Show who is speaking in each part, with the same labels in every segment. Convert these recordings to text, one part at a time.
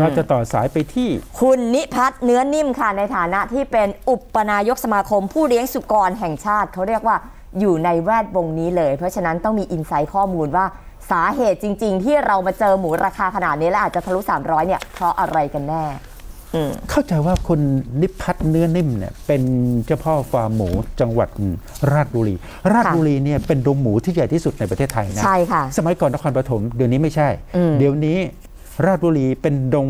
Speaker 1: เราจะต่อสายไปที่
Speaker 2: คุณนิพัฒน์เนื้อนิ่มค่ะในฐานะที่เป็นอุปนายกสมาคมผู้เลี้ยงสุกรแห่งชาติ เขาเรียกว่าอยู่ในแวดวงนี้เลย เพราะฉะนั้นต้องมีอินไซต์ข้อมูลว่าสาเหตุจริง ๆ ที่เรามาเจอหมูราคาขนาดนี้และอาจจะทะลุ 300 เนี่ย เพราะอะไรกันแน่อืม
Speaker 1: เข้าใจว่าคุณนิพัฒน์เนื้อนิ่มเนี่ยเป็นเจ้าพ่อฟาร์มหมูจังหวัดราชบุรี ราชบุรีเนี่ยเป็นดงหมูที่ใหญ่ที่สุดในประเทศไทยนะ
Speaker 2: ใช่ค่ะ
Speaker 1: สมัยก่อนนครปฐมเดี๋ยวนี้ไม่ใช่
Speaker 2: อืม
Speaker 1: เดี๋ยวนี้ ราชบุรีเป็นดง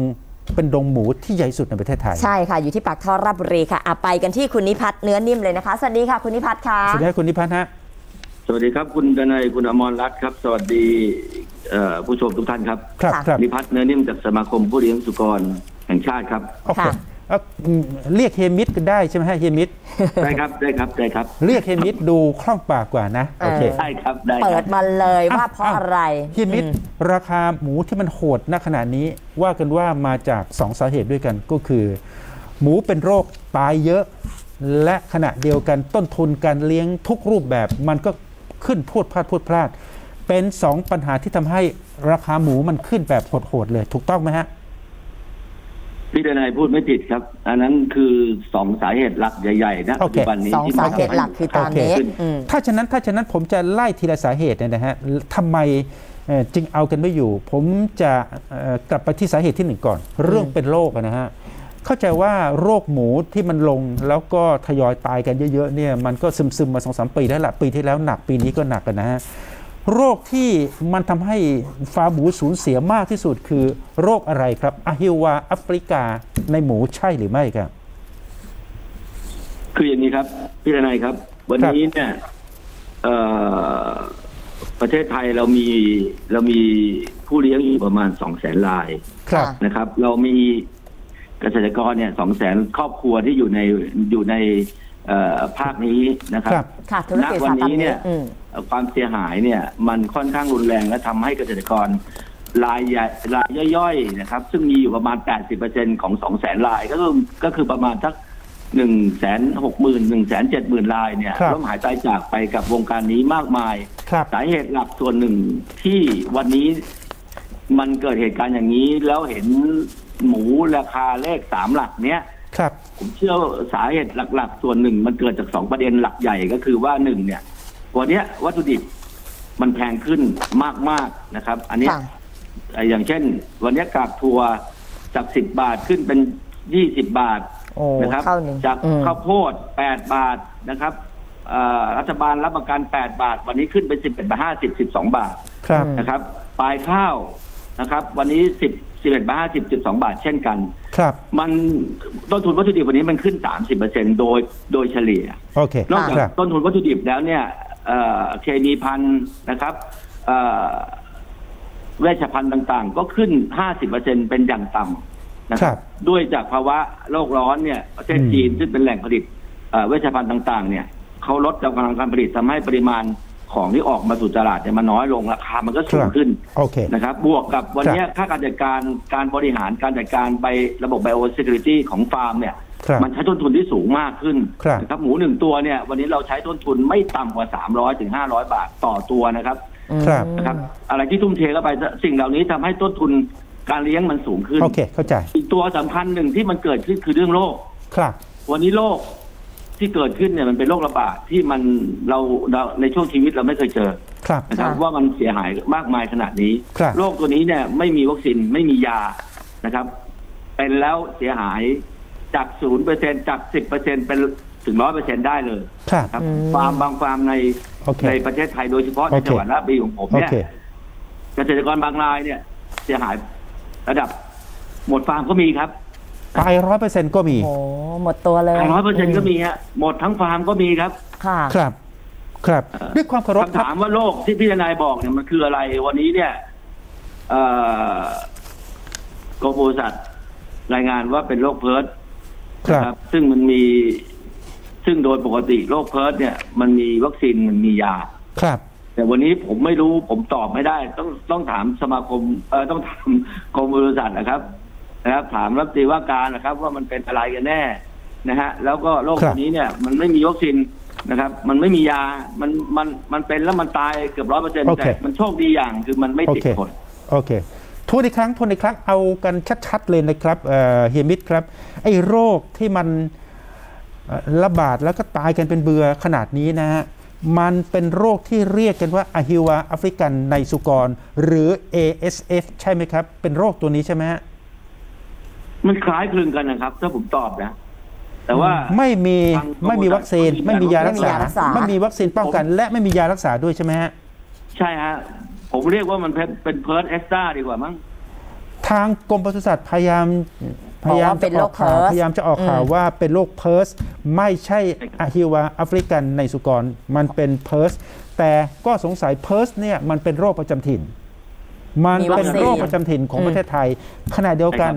Speaker 1: เป็นดงหมูที่ใหญ่สุดในประเทศไทย
Speaker 2: ใช่ค่ะ อยู่ที่ปากท่อราชบุรีค่ะอะไปกันที่คุณนิพัฒน์เนื้อนิ่มเลยนะคะ สวัสดีค่ะคุณนิพัฒน์ค่ะ
Speaker 1: สวัสดีครับคุณนิพัฒน์ฮะ
Speaker 3: สวัสดีครับคุณดนัยคุณอมรรัตน์ครับ สวัสดีเอ่อผู้ชมทุกท่านครับ
Speaker 1: ครับ
Speaker 2: ค่ะ
Speaker 1: ครับ
Speaker 3: นิพัฒน์เนื้อนิ่มจากสมาคมผู้เลี้ยงสุกรแห่งชาติครับ
Speaker 1: โอ เค
Speaker 2: ค่ะ
Speaker 1: เอ่ออืมเรียกเฮมิดก็ได้ใช่ไหมฮะเฮมิด
Speaker 3: ได้ครับได้ครับได้ครับ
Speaker 1: เรียกเฮมิดดูคล่องปากกว่านะโอเค
Speaker 3: ได้ครับได้ค
Speaker 2: เปิ
Speaker 3: รั
Speaker 2: ด
Speaker 3: บ
Speaker 2: มาเลยว่าเพราะอะไร
Speaker 1: เฮียมิด
Speaker 2: อืม
Speaker 1: ราคาหมูที่มันโหดณขณะนี้ว่ากันว่ามาจากสองสาเหตุด้วยกันก็คือ หมูเป็นโรคตายเยอะ และขณะเดียวกันต้นทุนการเลี้ยงทุกรูปแบบมันก็ขึ้นพรวดพลาดพรวดพลาด เป็นสองปัญหาที่ทำให้ราคาหมูมันขึ้นแบบโหดๆเลย ถูกต้องไหมฮะ
Speaker 3: พี่ดนัยพูดไม่ผิดครับ อันนั้นคือสองสาเหตุหลักใหญ่ๆนะ
Speaker 1: โอ
Speaker 3: ปัจ
Speaker 1: เค
Speaker 3: จุบันนี้
Speaker 2: สอง
Speaker 3: ที่
Speaker 2: สา
Speaker 3: มัน
Speaker 2: เหตุหลักคือตามนี้
Speaker 1: โอเค
Speaker 2: อืม
Speaker 1: ถ้าฉะนั้นถ้าฉะนั้นผมจะไล่ทีละสาเหตุเนี่ยนะฮะทำไมเอ่อจึงเอากันไม่อยู่ ผมจะเอ่อกลับไปที่สาเหตุที่หนึ่งก่อน เรื่องเป็นโรคอะนะฮะเข้าใจว่าโรคหมูที่มันลงแล้วก็ทยอยตายกันเยอะๆเนี่ยมันก็ซึมๆมาสองสามปีแล้วละปีที่แล้วหนักปีนี้ก็หนักกันนะฮะ โรคที่มันทำให้ฟาร์มหมูสูญเสียมากที่สุดคือโรคอะไรครับอะฮิวาแอฟริกาในหมูใช่หรือไม่ครับ
Speaker 3: คืออย่างนี้ครับ พี่ดนัยครับ วันนี้เนี่ยเอ่อประเทศไทยเรามีเรามีผู้เลี้ยงอยู่ประมาณสองแสนราย
Speaker 1: ครับ
Speaker 2: ค่ะ
Speaker 3: นะครับ เรามีเกษตรกรเนี่ยสองแสนครอบครัวที่อยู่ในอยู่ในเอ่อภาคนี้นะครับ
Speaker 1: ครับ
Speaker 2: ค่ะธุร
Speaker 3: ณ
Speaker 2: กิจ
Speaker 3: วั
Speaker 2: สานตาม
Speaker 3: นี้เนี่
Speaker 2: นี้
Speaker 3: ย
Speaker 2: อืม
Speaker 3: ความเสียหายเนี่ยมันค่อนข้างรุนแรงและทำให้เกษตรกรรายใหญ่รายย่อยๆนะครับ ซึ่งมีอยู่ประมาณ 80%ของ2แสนรายก็คือก็คือประมาณสักหนึ่งแสนหกหมื่นหนึ่งแสนเจ็ดหมื่นรายเนี่ย
Speaker 1: ครับ
Speaker 3: ล้มหายตายจากไปกับวงการนี้มากมาย
Speaker 1: ครับ
Speaker 3: สาเหตุหลักส่วนหนึ่งที่วันนี้มันเกิดเหตุการณ์อย่างนี้ แล้วเห็นหมูราคาเลขสามหลักเนี้ย
Speaker 1: ครับ
Speaker 3: ผมเชื่อว่าสาเหตุหลัก ๆ ส่วนหนึ่งมันเกิดจากสองประเด็นหลักใหญ่ก็คือว่าหนึ่งเนี่ย วันเนี้ยวัตถุดิบมันแพงขึ้นมากๆนะครับ อันเนี้ย
Speaker 2: ค่ะ
Speaker 3: เอ่ออย่างเช่น วันเนี้ยกากทัวจากสิบบาทขึ้นเป็นยี่สิบบาท
Speaker 2: โอ้
Speaker 3: นะครับ
Speaker 2: เท่าหนึ่ง
Speaker 3: จาก
Speaker 2: อืม
Speaker 3: ข้าวโพดแปดบาทนะครับเอ่อรัฐบาลรับประกันแปดบาท วันนี้ขึ้นเป็นสิบเป็นห้าสิบสิบสองบาท
Speaker 1: ครับ
Speaker 3: นะครับปลายข้าวนะครับ วันนี้สิบสิบเอ็ดบาทห้าสิบสิบสองบาท เช่นกัน
Speaker 1: ครับ
Speaker 3: มันต้นทุนวัตถุดิบวันนี้มันขึ้น 30%โดยโดยเฉลี่ย
Speaker 1: โอเค
Speaker 3: นอกจาก
Speaker 1: ครับ
Speaker 3: ต้นทุนวัตถุดิบแล้วเนี่ย เอ่อเคมีพันธุ์นะครับเอ่อเวชภัณฑ์ต่างๆ ก็ขึ้น 50%เป็นอย่างต่ำนะค
Speaker 1: ครั
Speaker 3: รับบด้วยจากภาวะโลกร้อนเนี่ยประเทศ
Speaker 1: อืม
Speaker 3: จีนซึ่งเป็นแหล่งผลิตเอ่อเวชภัณฑ์ต่าง ๆ เนี่ยเขาลดกำลังการผลิตทำให้ปริมาณของที่ออกมาสู่ตลาดเนี่ยมันน้อยลงราคามันก็สูงขึ้น
Speaker 1: โอเค
Speaker 3: นะครับ บวกกับวันเนี้ยค่าการจัดการการบริหารการจัดการไประบบ biosecurity ของฟาร์มเนี่ย
Speaker 1: ครับ
Speaker 3: มันใช้ต้นทุนที่สูงมากขึ้น
Speaker 1: ครับ
Speaker 3: นะครับหมูหนึ่งตัวเนี่ย วันนี้เราใช้ต้นทุนไม่ต่ำกว่า300ถึง500บาทต่อตัวนะครับ
Speaker 1: ครับ
Speaker 3: นะครับ อะไรที่ทุ่มเทเข้าไปสิ่งเหล่านี้ทำให้ต้นทุนการเลี้ยงมันสูงขึ้น
Speaker 1: โอเคเข้าใจ
Speaker 3: อีกตัวสำคัญหนึ่งที่มันเกิดขึ้นคือเรื่องโรค
Speaker 1: ครับ
Speaker 3: วันนี้โรคที่เกิดขึ้นเนี่ยมันเป็นโรคระบาดที่มันเราเราในช่วงชีวิตเราไม่เคยเจอ
Speaker 1: ครับ
Speaker 3: นะครับ
Speaker 2: ค่ะ
Speaker 3: ว่ามันเสียหายมากมายขนาดนี้
Speaker 1: ครับ
Speaker 3: โรคตัวนี้เนี่ยไม่มีวัคซีนไม่มียานะครับ เป็นแล้วเสียหาย จากศูนย์เปอร์เซ็นจากสิบเปอร์เซ็นเป็นถึงร้อยเปอร์เซ็นได้เลย
Speaker 1: ครับ
Speaker 3: ครับ
Speaker 2: อืม
Speaker 3: ฟาร์มบางฟาร์มใน
Speaker 1: โอเค
Speaker 3: ในประเทศไทยโดยเฉพาะใน
Speaker 1: โอเค
Speaker 3: จังหวัดราชบุรีของผม
Speaker 1: โอ
Speaker 3: เนี่ย
Speaker 1: เค
Speaker 3: เกษตรกรบางรายเนี่ย เสียหายระดับ หมดฟาร์มก็มีครับ
Speaker 1: ไปร้อยเปอร์เซ็นต์ก็มี
Speaker 2: โอ้หมดตัวเลย
Speaker 3: ร้อยเปอร์เซ็นก็มีฮะหมดทั้งฟาร์มก็มีครับ
Speaker 2: ค่ะ
Speaker 1: ครับ ครับด้วยความเคารพค
Speaker 3: คำ
Speaker 1: รับ
Speaker 3: ถามว่าโรคที่พี่ทนายบอกเนี่ยมันคืออะไร วันนี้เนี่ยเอ่อกรมปศุสัตว์รายงานว่าเป็นโรคเพิร์ด
Speaker 1: ครับ
Speaker 3: นะซึ่งมันมี ซึ่งโดยปกติโรคเพิร์ดเนี่ย มันมีวัคซีนมันมียา
Speaker 1: ครับ
Speaker 3: แต่วันนี้ผมไม่รู้ผมตอบไม่ได้ ต้องต้องถามสมาคมเออต้องถามกรมบริษัทนะครับ นะครับ ถามรัฐมนตรีว่าการนะครับ ว่ามันเป็นอะไรกันแน่นะฮะ แล้วก็โรค
Speaker 1: ครับ
Speaker 3: ตัวนี้เนี่ย มันไม่มีวัคซีนนะครับ มันไม่มียา มันมันมันเป็นแล้วมันตายเกือบร้อยเปอร์เซ็นต์
Speaker 1: โอเค
Speaker 3: แต่มันโชคดีอย่างคือมันไม่ติด
Speaker 1: โอเค
Speaker 3: ผล
Speaker 1: โอเค ทวนอีกครั้งทวนอีกครั้งเอากันชัดๆเลยนะครับเอ่อเฮียมิตรครับไอ้โรคที่มันเอ่อระบาดแล้วก็ตายกันเป็นเบือขนาดนี้นะฮะมันเป็นโรคที่เรียกกันว่าอะฮิวาแอฟริกันในสุกร หรือ ASF ใช่ไหมครับ เป็นโรคตัวนี้ใช่ไหมฮะ
Speaker 3: มันคล้ายคลึงกันนะครับ ถ้าผมตอบนะ แต่ว่า
Speaker 1: ไม่มี
Speaker 3: ทางกรม
Speaker 1: ไม่มีวัคซีน
Speaker 3: ไม่
Speaker 1: ไม่
Speaker 3: มี
Speaker 1: มียารักษา
Speaker 2: ไม่มียารักษา
Speaker 1: ไม่มีวัคซีนป้องกัน และไม่มียารักษาด้วยใช่ไหมฮะ
Speaker 3: ใช่ฮะ ผมเรียกว่ามันเป็นเป็นเพิร์ดเอ็กซ์ตาดีกว่ามั้ง
Speaker 1: ทางกรมปศุสัตว์พยายามพ
Speaker 2: บอก
Speaker 1: ยายาม
Speaker 2: ว่าเป็
Speaker 1: จะ
Speaker 2: น
Speaker 1: อ
Speaker 2: โร
Speaker 1: อ
Speaker 2: ค
Speaker 1: กข่าว
Speaker 2: PRRS
Speaker 1: พยายามจะออกข่าว
Speaker 2: อืม
Speaker 1: ว่าเป็นโรคเพิร์สไม่ใช่อะฮิวาแอฟริกันในสุกรมันเป็นเพิร์สแต่ก็สงสัยเพิร์สเนี่ยมันเป็นโรคประจำถิ่น มัน
Speaker 2: มีวั
Speaker 1: เป็น
Speaker 2: คซีน
Speaker 1: โรคประจำถิ่นของ
Speaker 2: อืม
Speaker 1: ประเทศไทย ขณะเดียวกัน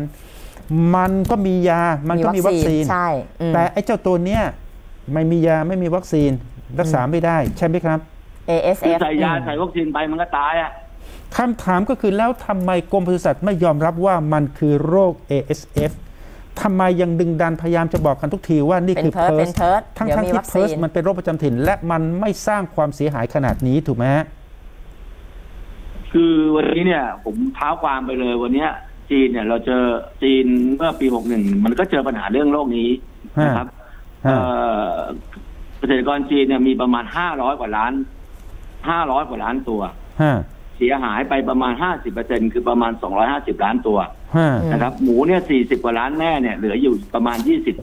Speaker 1: มันก็มียามันก็มีวัคซีน
Speaker 2: ใช่อืม
Speaker 1: แต่ไอ้เจ้าตัวเนี้ยไม่มียาไม่มีวัคซีนรักษาไม่ได้ใช่ไหมครับ
Speaker 3: คือ
Speaker 2: ASF
Speaker 3: ใส่ยา
Speaker 2: อืม
Speaker 3: ใส่วัคซีนไปมันก็ตายอะ
Speaker 1: คำถามก็คือแล้วทำไมกรมปศุสัตว์ไม่ยอมรับว่ามันคือโรค ASF ทำไมยังดึงดันพยายามจะบอกกันทุกทีว่านี่
Speaker 2: เป็น
Speaker 1: คือ
Speaker 2: เพิร์ด
Speaker 1: เพิ
Speaker 2: เป็
Speaker 1: ร์
Speaker 2: น
Speaker 1: ส
Speaker 2: เพิร์ด
Speaker 1: ทั้ง
Speaker 2: เดี๋ยว
Speaker 1: ทั้ง
Speaker 2: มี
Speaker 1: ที่
Speaker 2: วัค
Speaker 1: เพิ
Speaker 2: ซี
Speaker 1: ร์ส
Speaker 2: น
Speaker 1: มันเป็นโรคประจำถิ่น และมันไม่สร้างความเสียหายขนาดนี้ถูกไหมฮะ
Speaker 3: คือวันนี้เนี่ย ผมเท้าความไปเลยวันเนี้ยจีนเนี่ยเราเจอจีนเมื่อปีหกหนึ่งมันก็เจอปัญหาเรื่องโรคนี้นะครับ
Speaker 1: ฮะ
Speaker 3: เอ่อเกษตรกรจีนเนี่ยมีประมาณห้าร้อยกว่าล้าน ห้าร้อยกว่าล้านตัว
Speaker 1: ฮะ
Speaker 3: เสียหายไปประมาณห้าสิบเปอร์เซ็นคือประมาณสองร้อยห้าสิบล้านตัว
Speaker 1: ฮะ
Speaker 2: อืม
Speaker 3: นะครับ หมูเนี่ยสี่สิบกว่าล้านแม่เนี่ยเหลืออยู่ประมาณยี่สิบ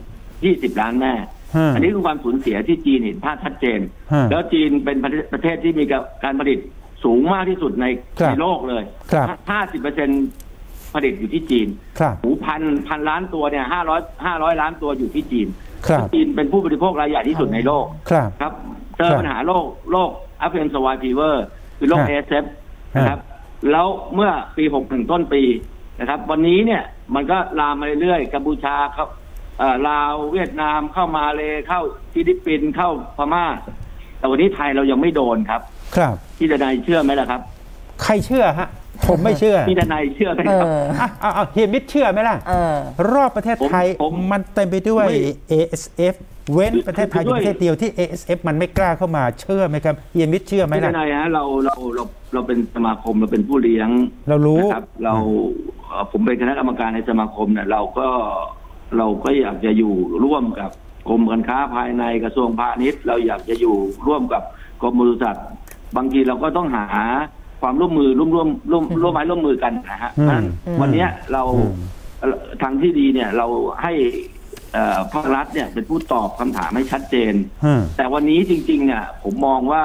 Speaker 3: ยี่สิบล้านแม่
Speaker 1: ฮะ
Speaker 3: อันนี้คือความสูญเสียที่จีนเห็นภาพชัดเจน
Speaker 1: ฮะ
Speaker 3: แล้วจีนเป็นประเทศประเทศที่มีการผลิตสูงมากที่สุดใน
Speaker 1: ครับ
Speaker 3: ในโลกเลย
Speaker 1: ครับ
Speaker 3: ห้าสิบเปอร์เซ็นผลิตอยู่ที่จีน
Speaker 1: ครับ
Speaker 3: หมูพันพันล้านตัวเนี่ยห้าร้อยห้าร้อยล้านตัวอยู่ที่จีน
Speaker 1: ครับ
Speaker 3: จีนเป็นผู้บริโภครายใหญ่ที่สุดในโลก
Speaker 1: ครับ
Speaker 3: ครับเจอ
Speaker 1: ครับ
Speaker 3: ปัญหาโรคโรค อัฟเฟนสวายฟีเวอร์คือโรค
Speaker 1: ฮะ
Speaker 3: เอสเอฟนะครับ แล้วเมื่อปีหกถึงต้นปีนะครับ วันนี้เนี่ยมันก็ลามมาเรื่อยๆกัมพูชาเข้าเอ่อลาวเวียดนามเข้ามาเลยเข้าฟิลิปปินส์เข้าพม่า แต่วันนี้ไทยเรายังไม่โดนครับ
Speaker 1: ครับ
Speaker 3: พี่ดนายเชื่อไหมล่ะครับ
Speaker 1: ใครเชื่อฮะ ผมไม่เชื่อ
Speaker 3: พี่ดนายเชื่อไหม
Speaker 2: เอ
Speaker 3: ครับ
Speaker 2: อ
Speaker 1: อะเอาเอาเฮียมิตรเชื่อไหมล่ะ
Speaker 2: เออ
Speaker 1: รอบประเทศไทย
Speaker 3: ผมผม
Speaker 1: มันเต็มไปด้วย
Speaker 3: ไม่
Speaker 1: ASF เว้น
Speaker 3: คือ
Speaker 1: ประเทศไทยอ
Speaker 3: คื
Speaker 1: ยู่
Speaker 3: อด้วย
Speaker 1: ประเทศเดียวที่ ASF มันไม่กล้าเข้ามาเชื่อไหมครับเฮียมิตรเชื่อไหม
Speaker 3: พี่ด
Speaker 1: ล่ะ
Speaker 3: นายฮะเราเราเราเราเป็นสมาคมเราเป็นผู้เลี้ยง
Speaker 1: เรารู้
Speaker 3: นะครับเราเอ่อผมเป็นคณะกรรมการในสมาคมเนี่ยเราก็เราก็อยากจะอยู่ร่วมกับกรมการค้าภายในกระทรวงพาณิชย์ เราอยากจะอยู่ร่วมกับกรมบริษัทบางทีเราก็ต้องหา ความร่วมมือร่วมร่วมร่วมร่วมไม้ร่วมมือกันนะฮะ
Speaker 1: อืม
Speaker 3: เพราะฉะนั้น
Speaker 2: อืม
Speaker 3: วันเนี้ยเรา
Speaker 1: อืม
Speaker 3: เอ่อทางที่ดีเนี่ยเราให้เอ่อภาครัฐเนี่ยเป็นผู้ตอบคำถามให้ชัดเจน
Speaker 1: ฮะ
Speaker 3: แต่วันนี้จริง ๆ เนี่ย ผมมองว่า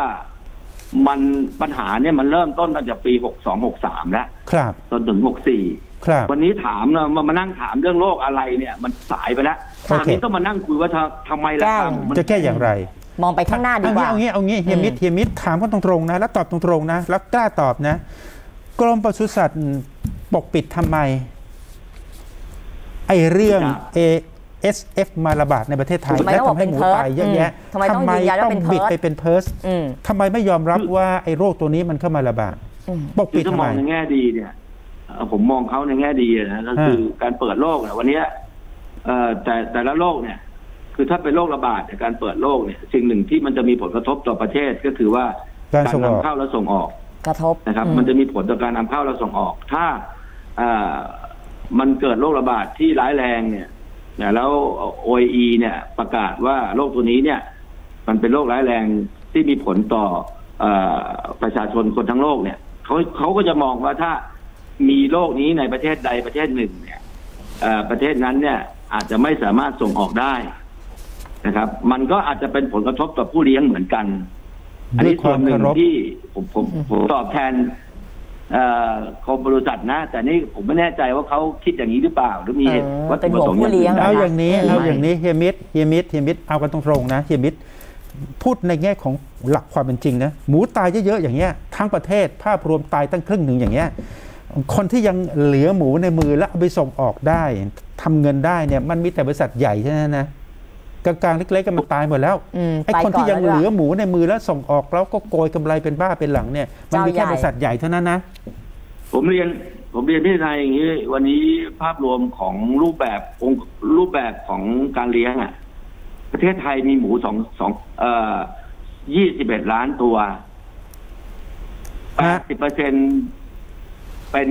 Speaker 3: มันปัญหาเนี่ยมันเริ่มต้นตั้งแต่ปีหกสองหกสามแล้ว
Speaker 1: ครับ
Speaker 3: จนถึงหกสี่
Speaker 1: ครับ
Speaker 3: วันนี้ถามเนะมามานั่งถามเรื่องโรคอะไรเนี่ย มันสายไปแล้ว
Speaker 1: โอเค
Speaker 3: ตอนนี้ต้องมานั่งคุยว่าทำทำไมล่ะ
Speaker 2: แก้
Speaker 3: ครับมัน
Speaker 1: จะแก้อย่างไร
Speaker 2: มองไปข้างหน้าดี
Speaker 1: เอา
Speaker 2: ก
Speaker 1: งี้
Speaker 2: ว่า
Speaker 1: เอางี้เอางี้เฮียมิตร
Speaker 2: อืม
Speaker 1: เฮียมิตรถามกันตรงๆนะ แล้วตอบตรงๆนะ แล้วกล้าตอบนะ กรมปศุสัตว์ปกปิดทำไม ไอเรื่อง ASF มาระบาดในประเทศไทย
Speaker 2: ทำไม
Speaker 1: และ
Speaker 2: ต้องบอก
Speaker 1: ทำให้หมู
Speaker 2: เป็น
Speaker 1: ตายเยอะแยะ
Speaker 2: อืมทำไมต้องยืนยันว่าเป็น
Speaker 1: บิด
Speaker 2: PRRS
Speaker 1: ไปเป็นเพิร์ส
Speaker 2: อืม
Speaker 1: ทำไมไม่ยอมรับว่าไอโรคตัวนี้มันเข้ามาระบาด
Speaker 2: อืม
Speaker 1: ปก
Speaker 3: คื
Speaker 1: ปิ
Speaker 3: อ
Speaker 1: ด
Speaker 3: ถ้า
Speaker 1: ทำ
Speaker 3: ม
Speaker 1: ไม
Speaker 3: องในแง่ดีเนี่ยเอ่อผมมองเขาในแง่ดีนะก็คือการเปิดโลกเนี่ยวันเนี้ยเอ่อแต่แต่ละโลกเนี่ย คือถ้าเป็นโรคระบาดเนี่ยการเปิดโลกเนี่ยสิ่งหนึ่งที่มันจะมีผลกระทบต่อประเทศก็คือว่า
Speaker 1: การส่งออก
Speaker 3: นำเข้าและส่งออก
Speaker 2: กระทบ
Speaker 3: นะครับ
Speaker 2: อื
Speaker 3: มันจะมีผลต่อการนำเข้าและส่งออก ถ้าเอ่อมันเกิดโรคระบาดที่ร้ายแรงเนี่ยเนี่ยแล้ว OIE เนี่ยประกาศว่าโรคตัวนี้เนี่ย มันเป็นโรคร้ายแรงที่มีผลต่อเออประชาชนคนทั้งโลกเนี่ยเขาเขาก็จะมองว่าถ้ามีโรคนี้ในประเทศใดประเทศหนึ่งเนี่ยเอ่อประเทศนั้นเนี่ยอาจจะไม่สามารถส่งออกได้ นะครับ มันก็อาจจะเป็นผลกระทบต่อผู้เลี้ยงเหมือนกัน อัน
Speaker 1: ด้วย
Speaker 3: นี้
Speaker 1: ค
Speaker 3: ส่ว
Speaker 1: วานม
Speaker 3: หนึ่
Speaker 1: เคางรพ
Speaker 3: ที่ผมผมผมตอบแทนเอ่อกรมบริษัทนะ แต่นี่ผมไม่แน่ใจว่าเขาคิดอย่างนี้หรือเปล่า หรือมีเหตุ
Speaker 2: เออ
Speaker 3: วัตถุประสงค์
Speaker 2: เป็นห่วงผู้เลี้ยง
Speaker 3: อื่น
Speaker 1: เอา
Speaker 3: ใด
Speaker 1: อย่างนี้
Speaker 2: อืม
Speaker 1: เอาอย่างนี้เฮียมิตรเฮียมิตรเฮียมิตรเอากันตรงๆนะเฮียมิตรพูดในแง่ของหลักความเป็นจริงนะหมูตายเยอะๆอย่างเงี้ยทั้งประเทศภาพรวมตายตั้งครึ่งหนึ่งอย่างเงี้ยคนที่ยังเหลือหมูในมือแล้วเอาไปส่งออกได้ทำเงินได้เนี่ยมันมีแต่บริษัทใหญ่ใช่ไหมนะ กลางๆเล็กๆก็มันตายหมดแล้ว
Speaker 2: อืม
Speaker 1: ไอ้
Speaker 2: ไป
Speaker 1: คน
Speaker 2: ก่อ
Speaker 1: ที่
Speaker 2: น
Speaker 1: ยัง
Speaker 2: แล้ว
Speaker 1: เห
Speaker 2: ด้วย
Speaker 1: ลือหมูในมือแล้วส่งออกแล้วก็โกยกำไรเป็นบ้าเป็นหลังเนี่ยมันมีแค่
Speaker 2: เจ้าใหญ่
Speaker 1: บริษัทใหญ่เท่านั้นนะ
Speaker 3: ผมเรียนผมเรียนพี่นายอย่างนี้ วันนี้ภาพรวมของรูปแบบองค์รูปแบบของการเลี้ยงอะ ประเทศไทยมีหมูสองสองเอ่อยี่สิบเอ็ดล้านตัวแป
Speaker 1: ฮะ
Speaker 3: ดสิบเปอร์เซ็นเป็น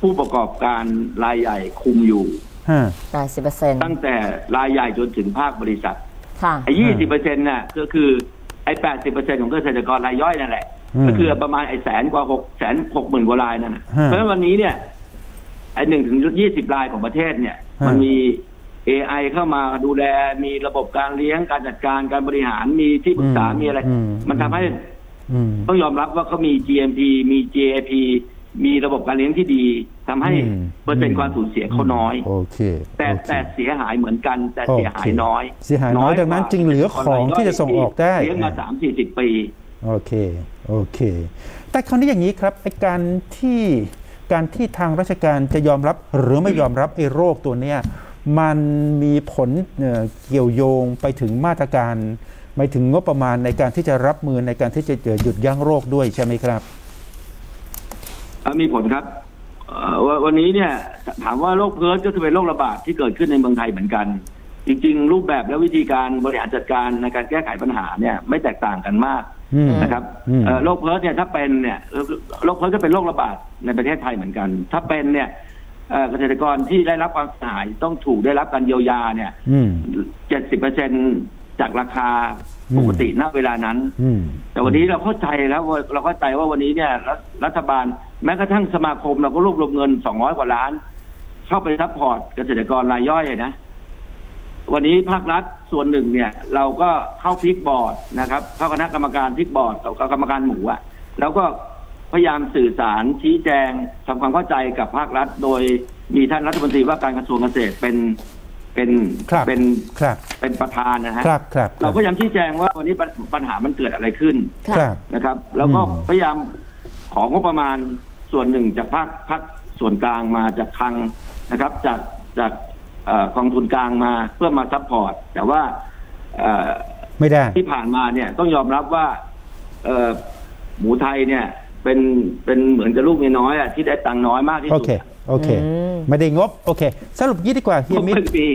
Speaker 3: ผู้ประกอบการรายใหญ่คุมอยู่
Speaker 1: ฮะ
Speaker 2: 80เปอร์เซ็นต์
Speaker 3: ตั้งแต่รายใหญ่จนถึงภาคบริษัท
Speaker 2: ค่ะ
Speaker 3: ไอ้ยี่สิบเปอร์เซ็นต์น่ะก็คือไอ้แปดสิบเปอร์เซ็นต์ของเกษตรกรรายย่อยนั่นแหละ
Speaker 1: อืม
Speaker 3: ก็คือประมาณไอ้แสนกว่าหกแสนหกหมื่นกว่ารายนั่นน่ะ
Speaker 1: ฮะ
Speaker 3: เพราะฉะนั้นวันนี้เนี่ยไอ้หนึ่งถึงยี่สิบรายของประเทศเนี่ย
Speaker 1: ฮะ
Speaker 3: มันมี AI เข้ามาดูแลมีระบบการเลี้ยงการจัดการการบริหารมีที่ปรึกษามีอะไร มันทำให้
Speaker 1: อืม
Speaker 3: ต้องยอมรับว่าเขามี GMP มี GAP มีระบบการเลี้ยงที่ดี ทำให้
Speaker 1: อืม
Speaker 3: เปอร์เซ็นต์ความสูญเสียเขาน้อย
Speaker 1: โอเค
Speaker 3: แต่
Speaker 1: โอเค
Speaker 3: แต่เสียหายเหมือนกัน แต่เสียหายน้อย
Speaker 1: เสียหายน้อยดังนั้นจึงเหลือของที่จะส่งออกได้
Speaker 3: เลี้ยงมาสามสี่สิบปี
Speaker 1: โอเค โอเค แต่คราวนี้อย่างนี้ครับไอการที่การที่ทางราชการจะยอมรับหรือไม่ยอมรับไอ้โรคตัวเนี้ยมันมีผลเอ่อเกี่ยวโยงไปถึงมาตรการไปถึงงบประมาณในการที่จะรับมือในการที่จะหยุดยั้งโรคด้วยใช่ไหมครับ
Speaker 3: อะมีผลครับเอ่อ วันวันนี้เนี่ยถามว่าโรคเพิร์สก็คือเป็นโรคระบาดที่เกิดขึ้นในเมืองไทยเหมือนกัน จริง ๆ รูปแบบและวิธีการบริหารจัดการในการแก้ไขปัญหาเนี่ยไม่แตกต่างกันมาก
Speaker 1: อืม
Speaker 3: นะครับ
Speaker 1: อืม
Speaker 3: เอ่อโรคเพิร์สเนี่ยถ้าเป็นเนี่ยโรคเพิร์สก็เป็นโรคระบาดในประเทศไทยเหมือนกัน ถ้าเป็นเนี่ยเอ่อเกษตรกรที่ได้รับความเสียหายต้องถูกได้รับการเยียวยาเนี่ย
Speaker 1: อืม
Speaker 3: เจ็ดสิบเปอร์เซ็นจากราคาปกติณเวลานั้น
Speaker 1: อืม
Speaker 3: แต่วันนี้เราเข้าใจแล้วว่าเราเข้าใจว่าวันนี้เนี่ยรัฐรัฐบาล แม้กระทั่งสมาคมเราก็รวบรวมเงินสองร้อยกว่าล้าน เข้าไปซัพพอร์ตเกษตรกรรายย่อยนะ วันนี้ภาครัฐส่วนหนึ่งเนี่ย เราก็เข้าพลิกบอร์ดนะครับเข้าคณะกรรมการพลิกบอร์ดกับกรรมการหมู่อะแล้วก็พยายามสื่อสารชี้แจงทำความเข้าใจกับภาครัฐ โดยมีท่านรัฐมนตรีว่าการกระทรวงเกษตรเป็นเป็น
Speaker 1: ครับ
Speaker 3: เป็น
Speaker 1: ครับ
Speaker 3: เป็นประธานนะฮะ
Speaker 1: ครับครับ
Speaker 3: เราพยายามชี้แจงว่าวันนี้ปัญปัญหามันเกิดอะไรขึ้น
Speaker 2: ค่ะ
Speaker 1: ครับ
Speaker 3: นะครับ แล้วก็
Speaker 1: อืม
Speaker 3: พยายามของงบประมาณ ส่วนหนึ่งจากภาคภาคส่วนกลางมาจากคลังนะครับ จากจากเอ่อกองทุนกลางมาเพื่อมาซัพพอร์ตแต่ว่าเอ่อ
Speaker 1: ไม่ได้
Speaker 3: ที่ผ่านมาเนี่ยต้องยอมรับว่าเอ่อหมูไทยเนี่ยเป็นเป็นเหมือนกับลูกเมียน้อยอะที่ได้ตังค์น้อยมากที่
Speaker 1: โอ
Speaker 3: สุด
Speaker 1: เค โอเค
Speaker 2: อืม
Speaker 1: ไม่ได้งบ โอเค สรุปยี่ดีกว่าเฮียมิตร
Speaker 3: ทุกปี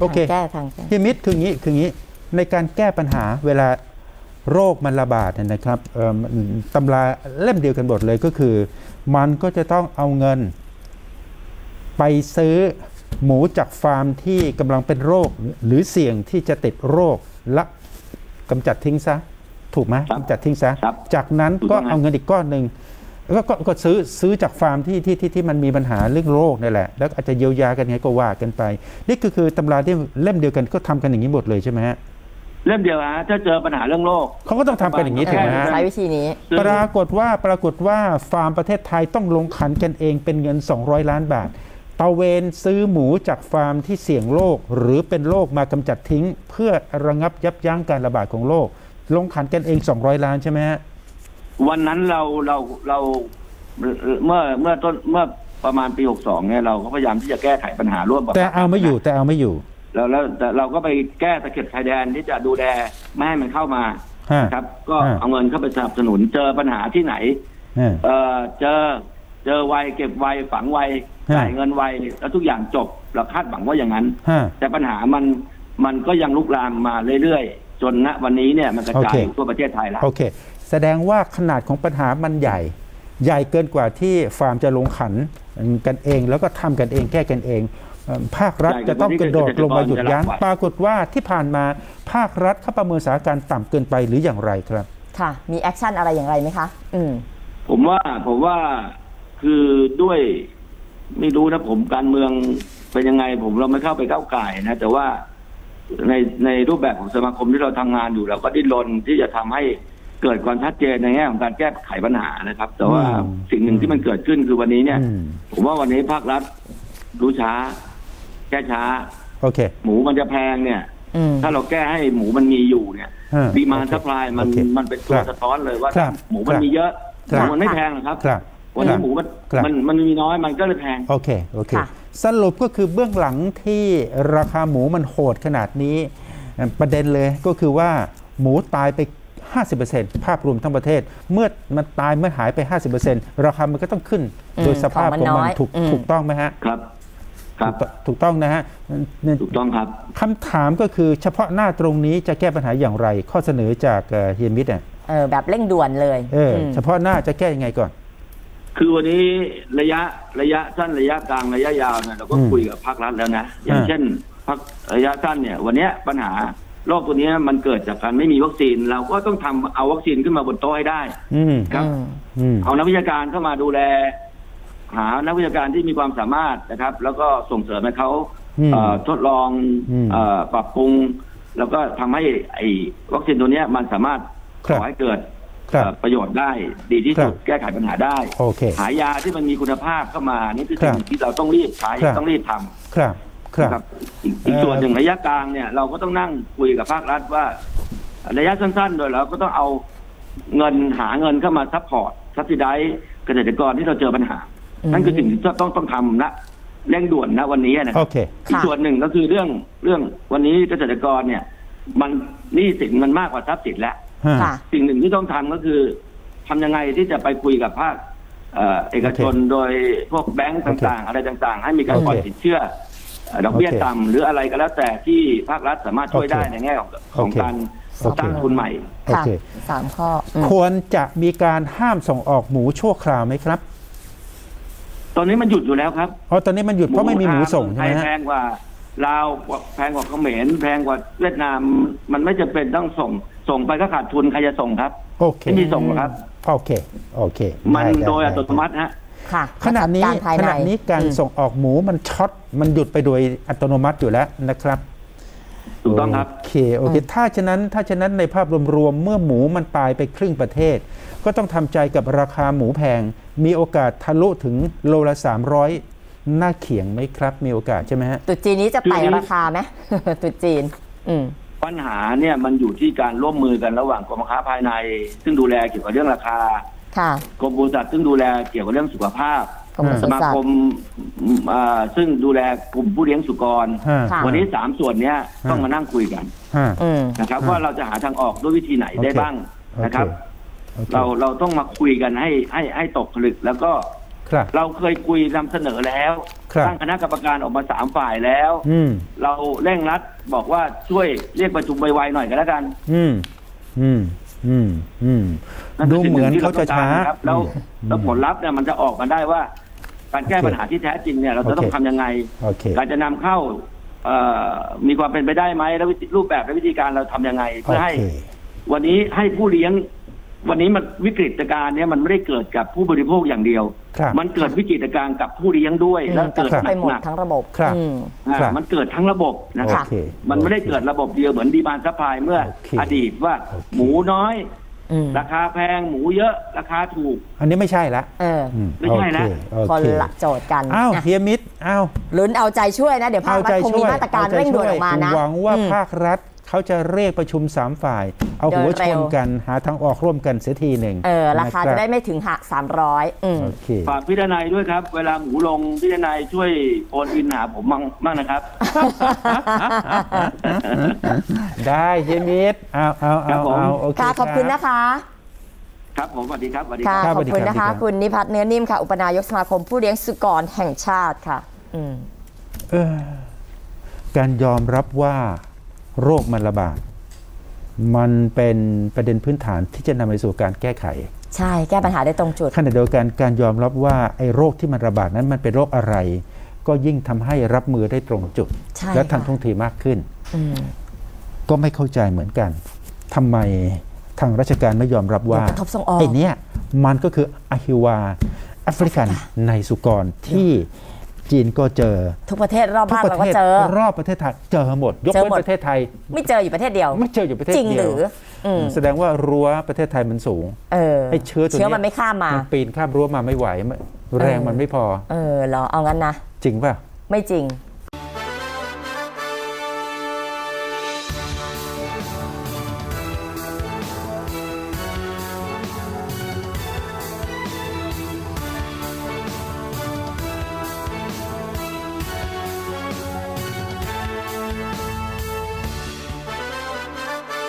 Speaker 1: โอเค
Speaker 2: ทางแก้ทางแก้
Speaker 1: พี่มิตรคืองี้คืองี้ในการแก้ปัญหาเวลา โรคมันระบาดเนี่ยนะครับเอิ่มตำราเล่มเดียวกันหมดเลยก็คือ มันก็จะต้องเอาเงิน ไปซื้อหมูจากฟาร์มที่กำลังเป็นโรค หรือเสี่ยงที่จะติดโรคและกำจัดทิ้งซะ ถูกไหม
Speaker 3: ครับ
Speaker 1: กำจัดทิ้งซะ
Speaker 3: ครับ
Speaker 1: จากนั้น
Speaker 3: ถูกต้
Speaker 1: ก็
Speaker 3: องครับ
Speaker 1: เอาเงินอีกก้อนหนึ่งแล้วก็ก็ซื้อซื้อจากฟาร์มที่ที่ที่ที่มันมีปัญหาเรื่องโรคนี่แหละ แล้วอาจจะเยียวยากันไงก็ว่ากันไป นี่ก็คือตำราที่เล่มเดียวกันก็ทำกันอย่างนี้หมดเลยใช่ไหมฮะ
Speaker 3: เรื่องเดียวฮะถ้าเจอปัญหาเรื่องโรค
Speaker 1: เขาก็ต้องทำกันอย่างนี้ถูกไหมฮะ
Speaker 2: ใช้วิธีนี้
Speaker 1: ปรากฏว่าปรากฏว่าฟาร์มประเทศไทยต้องลงขันกันเองเป็นเงิน 200 ล้านบาทตะเวนซื้อหมูจากฟาร์มที่เสี่ยงโรคหรือเป็นโรคมากำจัดทิ้ง เพื่อระงับยับยั้งการระบาดของโรคลงขันกันเอง 200 ล้านใช่ไหมฮะ
Speaker 3: วันนั้นเราเราเราเมื่อเมื่อต้นเมื่อประมาณปีหกสองเนี่ยเราก็พยายามที่จะแก้ไขปัญหาร่วมกับ
Speaker 1: แต่เอาไม่อยู่แต่เอาไม่อยู่
Speaker 3: แล้วแล้วแต่เราก็ไปแก้ตะเข็บชายแดนที่จะดูแลไม่ให้มันเข้ามา
Speaker 1: ฮะ
Speaker 3: ครับ ก็
Speaker 1: ฮะ
Speaker 3: เอาเงินเข้าไปสนับสนุนเจอปัญหาที่ไหน
Speaker 1: ฮะ
Speaker 3: เออเจอเจอไวเก็บไวฝังไว
Speaker 1: ฮะ
Speaker 3: จ่ายเงินไวแล้วทุกอย่างจบเราคาดหวังว่าอย่างนั้น
Speaker 1: ฮะ
Speaker 3: แต่ปัญหามันมันก็ยังลุกลามมาเรื่อยๆ จนณวันนี้เนี่ยมันกระจาย
Speaker 1: โอเค
Speaker 3: อยู่ทั่วประเทศไทยแล้ว
Speaker 1: โอเค แสดงว่าขนาดของปัญหามันใหญ่ ใหญ่เกินกว่าที่ฟาร์มจะลงขันกันเอง แล้วก็ทำกันเองแก้กันเองเอ่อ ภาครัฐ
Speaker 3: ใหญ่ก
Speaker 1: จะ
Speaker 3: ว่า
Speaker 1: ต้องกระโดดลงมาหยุดยั้ง
Speaker 3: ที่เกษตรกรจะรับไหว
Speaker 1: ปรากฏว่าที่ผ่านมาภาครัฐเขาประเมินสถานการณ์ต่ำเกินไปหรืออย่างไรครับ
Speaker 2: ค่ะ มีแอคชั่นอะไรอย่างไรไหมคะ อืม
Speaker 3: ผมว่าผมว่าคือด้วยไม่รู้นะผมการเมืองเป็นยังไง ผมเราไม่เข้าไปก้าวไก่ายนะ แต่ว่าในในรูปแบบของสมาคมที่เราทำงานอยู่เราก็ดิ้นรนที่จะทำให้เกิดความชัดเจนในแง่ของการแก้ไขปัญหานะครับ แต่ว่า
Speaker 1: อืม
Speaker 3: สิ่งหนึ่งที่มันเกิดขึ้นคือวันนี้เนี่ย
Speaker 1: อืม
Speaker 3: ผมว่าวันนี้ภาครัฐรู้ช้า แก้ช้า
Speaker 1: โอเค
Speaker 3: หมูมันจะแพงเนี่ย
Speaker 2: อืม
Speaker 3: ถ้าเราแก้ให้หมูมันมีอยู่เนี่ย
Speaker 1: ฮะ
Speaker 3: ดีมา
Speaker 1: โอเค
Speaker 3: ซัพพลายมัน
Speaker 1: โอเค
Speaker 3: มันเป็นตัว
Speaker 1: ครับ
Speaker 3: สะท้อนเลยว่า
Speaker 1: ครับ
Speaker 3: หมูมัน
Speaker 1: ครับ
Speaker 3: มีเยอะห
Speaker 1: ครับ
Speaker 3: มูมันไม่แพงหรอกครับ
Speaker 1: ครับ
Speaker 3: วันนี้หมูมัน
Speaker 1: ครับ
Speaker 3: มันมันมีน้อยมันก็เลยแพง
Speaker 1: โอเค โอเค
Speaker 2: ค่ะ
Speaker 1: สรุปก็คือเบื้องหลังที่ราคาหมูมันโหดขนาดนี้เอ่อประเด็นเลยก็คือว่าหมูตายไป 50%ภาพรวมทั้งประเทศ เมื่อมันตายเมื่อหายไป 50%ราคามันก็ต้องขึ้น
Speaker 2: อืม
Speaker 1: โดยสภาพ
Speaker 2: ของ
Speaker 1: ข
Speaker 2: มั
Speaker 1: อนงมัน
Speaker 2: น้อย
Speaker 1: ถูก
Speaker 2: อืม
Speaker 1: ถูกต้องไหมฮะ
Speaker 3: ครับ ครับ
Speaker 1: ถูกถูกต้องนะฮะ
Speaker 3: ถูกต้องครับ
Speaker 1: คำถามก็คือเฉพาะหน้าตรงนี้จะแก้ปัญหาอย่างไร ข้อเสนอจากเอ่อเฮียมิตรอะ
Speaker 2: เออแบบเร่งด่วนเลย
Speaker 1: เอออ
Speaker 2: ม
Speaker 1: เฉพาะหน้าจะแก้ยังไงก่อน
Speaker 3: คือวันนี้ระยะระยะสั้นระยะกลางระยะยาวเนี่ยเราก็
Speaker 1: อืม
Speaker 3: คุยกับภาครัฐแล้วนะ อย่าง
Speaker 1: อ่า
Speaker 3: เช่นภาคระยะสั้นเนี่ย วันเนี้ยปัญหาโรคตัวเนี้ยมันเกิดจากการไม่มีวัคซีน เราก็ต้องทำเอาวัคซีนขึ้นมาบนโต๊ะให้ได้
Speaker 1: อืม
Speaker 3: ครับ
Speaker 2: อืม
Speaker 1: อืม
Speaker 3: เอานักวิชาการเข้ามาดูแล หานักวิชาการที่มีความสามารถนะครับ แล้วก็ส่งเสริมให้เขา
Speaker 1: อืม
Speaker 3: เอ่อทดลอง
Speaker 1: อืม
Speaker 3: เอ่อปรับปรุง แล้วก็ทำให้ไอ้วัคซีนตัวเนี้ยมันสามารถ
Speaker 1: ครับ
Speaker 3: ก่อให้เกิด
Speaker 1: ครับ
Speaker 3: เอ่อประโยชน์ได้ ดีที่สุด
Speaker 1: ครับ
Speaker 3: แก้ไขปัญหาได้
Speaker 1: โอเค
Speaker 3: หายาที่มันมีคุณภาพเข้ามานี่คือ
Speaker 1: ครับ
Speaker 3: สิ่งที่เราต้องรีบใช้
Speaker 1: ครับ
Speaker 3: ต้องรีบทำ
Speaker 1: ครับครับ
Speaker 3: นะครับอีกอีก
Speaker 1: เอ่อ
Speaker 3: ส่วนหนึ่งระยะกลางเนี่ยเราก็ต้องนั่งคุยกับภาครัฐว่า ระยะสั้นๆ โดยเราก็ต้องเอาเงินหาเงินเข้ามาซัพพอร์ตซับซิได้เกษตรกรที่เราเจอปัญหา
Speaker 2: อืม
Speaker 3: นั่นคือสิ่งที่ต้องต้องทำนะเร่งด่วนนะวันนี้นะค
Speaker 1: โอ
Speaker 3: รับ
Speaker 1: เค
Speaker 3: อีก
Speaker 2: ค่ะ
Speaker 3: ส่วนหนึ่งก็คือเรื่องเรื่องวันนี้เกษตรกรเนี่ย มันหนี้สินมันมากกว่าทรัพย์สินแล้ว
Speaker 1: ฮะ
Speaker 2: ค่ะ
Speaker 3: สิ่งหนึ่งที่ต้องทำก็คือทำยังไงที่จะไปคุยกับภาคเอ่อเอกชนโดยพวกแบงก์ต่าง ๆ อะไรต่าง ๆ ให้มีการ
Speaker 1: โอเค
Speaker 3: ปล่อยสินเชื่อเอ่อดอกเบี้ย
Speaker 1: โอเค
Speaker 3: ต่ำหรืออะไรก็แล้วแต่ที่ภาครัฐสามารถช่วย
Speaker 1: โอเค
Speaker 3: ได้ในแง่ของของ
Speaker 1: โอเค
Speaker 3: การ
Speaker 1: โอเค
Speaker 3: สร้างทุนใหม่
Speaker 1: โอ
Speaker 2: ค่ะ
Speaker 1: เค
Speaker 2: สามข้ออืม
Speaker 1: ควรจะมีการห้ามส่งออกหมูชั่วคราวไหมครับ
Speaker 3: ตอนนี้มันหยุดอยู่แล้วครับ
Speaker 1: อ๋อตอนนี้มันหยุดเพราะไม่มีหมูส่ง
Speaker 3: ไท
Speaker 1: ใช่ไหม
Speaker 3: ย
Speaker 1: ฮะ
Speaker 3: แพงกว่าลาวแพงกว่าเขมรแพงกว่าเวียดนาม มันไม่จำเป็นต้องส่ง ส่งไปก็ขาดทุนใครจะส่งครับ
Speaker 1: โอเค
Speaker 3: ไม่มีส่งหรอกครับ
Speaker 1: โอเคโอเค
Speaker 3: มัน
Speaker 1: ไไโด
Speaker 3: ยอั
Speaker 1: ไต
Speaker 3: โนมัติฮะ
Speaker 2: ค่ะ
Speaker 1: ขณะนี้
Speaker 2: การภาย
Speaker 1: ข
Speaker 2: ใน
Speaker 1: ณะนี้การ
Speaker 2: อืม
Speaker 1: ส่งออกหมูมันช็อตมันหยุดไปโดยอัตโนมัติอยู่แล้วนะครับ
Speaker 3: ถูกต้องครับ
Speaker 1: โอเค โอเค ถ้าฉะนั้น ถ้าฉะนั้นในภาพรวมๆ เมื่อหมูมันตายไปครึ่งประเทศ ก็ต้องทำใจกับราคาหมูแพง มีโอกาสทะลุถึงโลละ 300 หน้าเขียงไหมครับ มีโอกาสใช่ไหมฮะ
Speaker 2: ตรุษจีนนี้จะไต่
Speaker 3: คือ
Speaker 2: ราคาไหมตรุษจีน อืม
Speaker 3: ปัญหาเนี่ยมันอยู่ที่การร่วมมือกันระหว่างกรมค้าภายใน ซึ่งดูแลเกี่ยวกับเรื่องราคา
Speaker 2: ค่ะ
Speaker 3: กรมบริษัทซึ่งดูแลเกี่ยวกับเรื่องสุขภาพ
Speaker 2: กรมปศุ
Speaker 3: ส
Speaker 2: สัตว์
Speaker 3: มาคมอ่าซึ่งดูแลกลุ่มผู้เลี้ยงสุกร
Speaker 1: ฮะ
Speaker 2: ค่ะ
Speaker 3: วันนี้สามส่วนเนี้ยต้องมานั่งคุยกัน
Speaker 1: ฮะ
Speaker 2: อืม
Speaker 3: นะครับ
Speaker 1: อ่า
Speaker 3: ว่าเราจะหาทางออกด้วยวิธีไหนได้
Speaker 1: โอเค
Speaker 3: บ้างนะครับ
Speaker 1: โอเค
Speaker 3: เราเราต้องมาคุยกันให้ให้ให้ตกผลึก แล้วก็
Speaker 1: ครับ
Speaker 3: เราเคยคุยนำเสนอแล้ว
Speaker 1: ครับ
Speaker 3: ตั้งคณะกรรมการออกมาสามฝ่ายแล้ว
Speaker 1: อืม
Speaker 3: เราเร่งรัดบอกว่าช่วยเรียกประชุมไวๆหน่อยก็แล้วกัน
Speaker 1: อืม อืม อืม อืม
Speaker 3: นั่น
Speaker 1: ดู
Speaker 3: คือสิ่ง
Speaker 1: เหมือน
Speaker 3: ที่
Speaker 1: เขาจะช้า
Speaker 3: รต้องการครับแล้วแล้วผลลัพธ์เนี่ยมันจะออกมาได้ว่า การแก้
Speaker 1: โอเค
Speaker 3: ปัญหาที่แท้จริงเนี่ยเราจะ
Speaker 1: โอเค
Speaker 3: ต้องทำยังไง
Speaker 1: โอเค
Speaker 3: การจะนำเข้าเอ่อมีความเป็นไปได้ไหมแล้ววิธีรูปแบบและวิธีการเราทำยังไง
Speaker 1: โอ
Speaker 3: เพื่อให้
Speaker 1: เค
Speaker 3: วันนี้ให้ผู้เลี้ยง วันนี้มันวิกฤตการณ์เนี่ยมันไม่ได้เกิดกับผู้บริโภคอย่างเดียว
Speaker 1: ครับ
Speaker 3: มันเกิดวิกฤตการณ์กับผู้เลี้ยงด้วย
Speaker 2: อืม
Speaker 3: แล้ว
Speaker 2: กระ
Speaker 3: เกิด
Speaker 2: ทบไปหมด
Speaker 3: หนัก
Speaker 2: ทั้งระบบ
Speaker 1: ครับ
Speaker 2: อืม
Speaker 3: ๆอ่า
Speaker 1: ครับ
Speaker 3: มันเกิดทั้งระบบนะครับ
Speaker 1: โอเค
Speaker 3: มันไม่ได้เกิดระบบเดียวเหมือนดีมานซัพพลายเมื่อ
Speaker 1: โอเค
Speaker 3: อดีตว่า
Speaker 1: โอเค
Speaker 3: หมูน้อย
Speaker 2: อืม
Speaker 3: ราคาแพงหมูเยอะ ราคาถูก
Speaker 1: อันนี้ไม่ใช่ละ
Speaker 2: เออ
Speaker 1: อื
Speaker 3: ไม่ใช่ละ
Speaker 1: โอ
Speaker 2: คน
Speaker 1: เค
Speaker 2: ละโจทย์กัน
Speaker 1: อ้าว
Speaker 2: นะ
Speaker 1: เฮียมิตรอ้าว
Speaker 2: ลุ้นเอาใจช่วยนะ เดี๋ยวภาค
Speaker 1: เอา
Speaker 2: รัฐ
Speaker 1: ใจ
Speaker 2: คง
Speaker 1: ช่
Speaker 2: มี
Speaker 1: วย
Speaker 2: มาตรการ
Speaker 1: อใจ
Speaker 2: เร่งด่วน
Speaker 1: ช่
Speaker 2: ออกมานะ
Speaker 1: หวังว่า
Speaker 2: อืม
Speaker 1: ภาครัฐ เขาจะเรียกประชุมสามฝ่าย เอา
Speaker 2: โดย
Speaker 1: หัวช
Speaker 2: เร็
Speaker 1: น
Speaker 2: ว
Speaker 1: กันหาทางออกร่วมกันเสียทีหนึ่ง
Speaker 2: เออราคา
Speaker 1: นะบ
Speaker 2: จะได้ไม่ถึงหักสามร้อยอืม
Speaker 1: โอเค
Speaker 3: ฝากพี่ดนายด้วยครับ เวลาหมูลงพี่ดนายช่วยโอนอินหาผมมั่งมั่งนะครับ
Speaker 1: ได้เฮียมิตรเอาเอา
Speaker 3: ครั
Speaker 1: เอา
Speaker 3: บผม
Speaker 1: เอาโอเค
Speaker 2: ค่ะขอบคุณ
Speaker 1: รั
Speaker 2: นะคะ
Speaker 3: ครับผมสวัสดีครับสวัสดีค
Speaker 2: ค่ะ
Speaker 3: รับ
Speaker 1: ครับ
Speaker 2: ขอบคุณ
Speaker 1: สวัสดี
Speaker 2: นะ
Speaker 1: ครั
Speaker 2: คะ
Speaker 1: บ
Speaker 2: คุณนิพัฒน์เนื้อนิ่มค่ะ อุปนายกสมาคมผู้เลี้ยงสุกรแห่งชาติค่ะ อืม
Speaker 1: เออการยอมรับว่า โรคมันระบาดมันเป็นประเด็นพื้นฐานที่จะนำไปสู่การแก้ไข
Speaker 2: ใช่แก้ปัญหาได้ตรงจุด
Speaker 1: ขณะเดียวกันการยอมรับว่าไอ้โรคที่มันระบาดนั้นมันเป็นโรคอะไร ก็ยิ่งทำให้รับมือได้ตรงจุด
Speaker 2: ใช่
Speaker 1: และทัน
Speaker 2: ค่ะ
Speaker 1: ท่วงทีมากขึ้น
Speaker 2: อืม
Speaker 1: ก็ไม่เข้าใจเหมือนกันทำไมทางราชการไม่ยอมรับว่า
Speaker 2: เดี๋ยวกระทบส่งออก
Speaker 1: ไอ้เนี้ยมันก็คืออะฮิวาแอฟริกันในสุกรที่ จีนก็เจอ
Speaker 2: ทุกประเทศรอบ
Speaker 1: ทุก
Speaker 2: บ้าน
Speaker 1: ประ
Speaker 2: เรา
Speaker 1: เท
Speaker 2: ก็
Speaker 1: ศ
Speaker 2: เจอ
Speaker 1: รอบประเทศไทยเจอหมด ยก
Speaker 2: เจอ
Speaker 1: เว้น
Speaker 2: หมด
Speaker 1: ประเทศไทย
Speaker 2: ไม่เจออยู่ประเทศเดียว
Speaker 1: ไม่เจออยู่ประเทศ
Speaker 2: จริง
Speaker 1: เดี
Speaker 2: ห
Speaker 1: ย
Speaker 2: รื
Speaker 1: ว
Speaker 2: ออืม
Speaker 1: แสดงว่ารั้วประเทศไทยมันสูง
Speaker 2: เออ
Speaker 1: ไอ้เชื้อตัว
Speaker 2: เชื้อ
Speaker 1: เนี้ย
Speaker 2: มันไม่ข้ามมา
Speaker 1: มันปีนข้ามรั้วมาไม่ไหวแรงมันไม่พอ
Speaker 2: เออเหรอเอางั้นนะ
Speaker 1: จริงป่ะ
Speaker 2: ไม่จริง